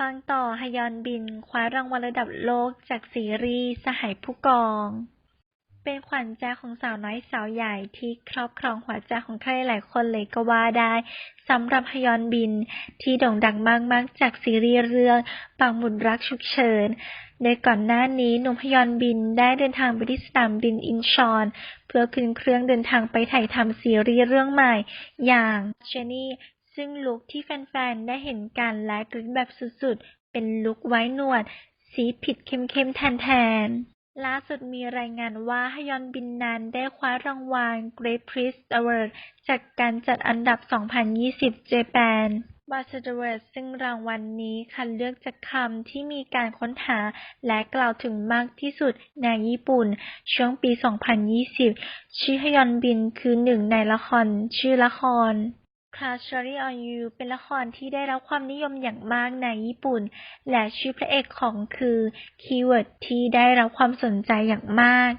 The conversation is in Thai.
ปังต่อฮยอนบิน คว้ารางวัลระดับโลกจากซีรีส์สหายผู้กอง เป็นขวัญใจของสาวน้อยสาวใหญ่ที่ครอบครองหัวใจของใครหลายคนเลยก็ว่าได้สำหรับฮยอนบินที่โด่งดังมากๆจากซีรีส์เรื่องปังหมุนรักฉุกเฉิน โดยก่อนหน้านี้หนุ่มฮยอนบินได้เดินทางไปที่สนามบินอินชอน เพื่อขึ้นเครื่องเดินทางไปถ่ายทำซีรีส์เรื่องใหม่ อย่างเจนี่ ซึ่งลุคที่แฟนๆ ได้เห็นกันและกรี๊ดแบบสุดๆ เป็นลุคไว้หนวด สีผิดเข้มๆ แทนๆ ล่าสุดมีรายงานว่าฮยอนบินนันได้คว้ารางวัล Great Prix Award จากการจัดอันดับ 2020 Japan b a s s a d o r ซึ่งรางวัลนนี้คัดเลือกจากคำที่มีการค้นหาและกล่าวถึงมากที่สุดในญี่ปุ่น ช่วงปี 2020 ชื่อฮยอนบินคือหนึ่งในละคร ชื่อละคร Crush Story on You เป็นละครที่ได้รับความนิยมอย่างมากในญี่ปุ่น และชื่อพระเอกของคือ คีย์เวิร์ดที่ได้รับความสนใจอย่างมาก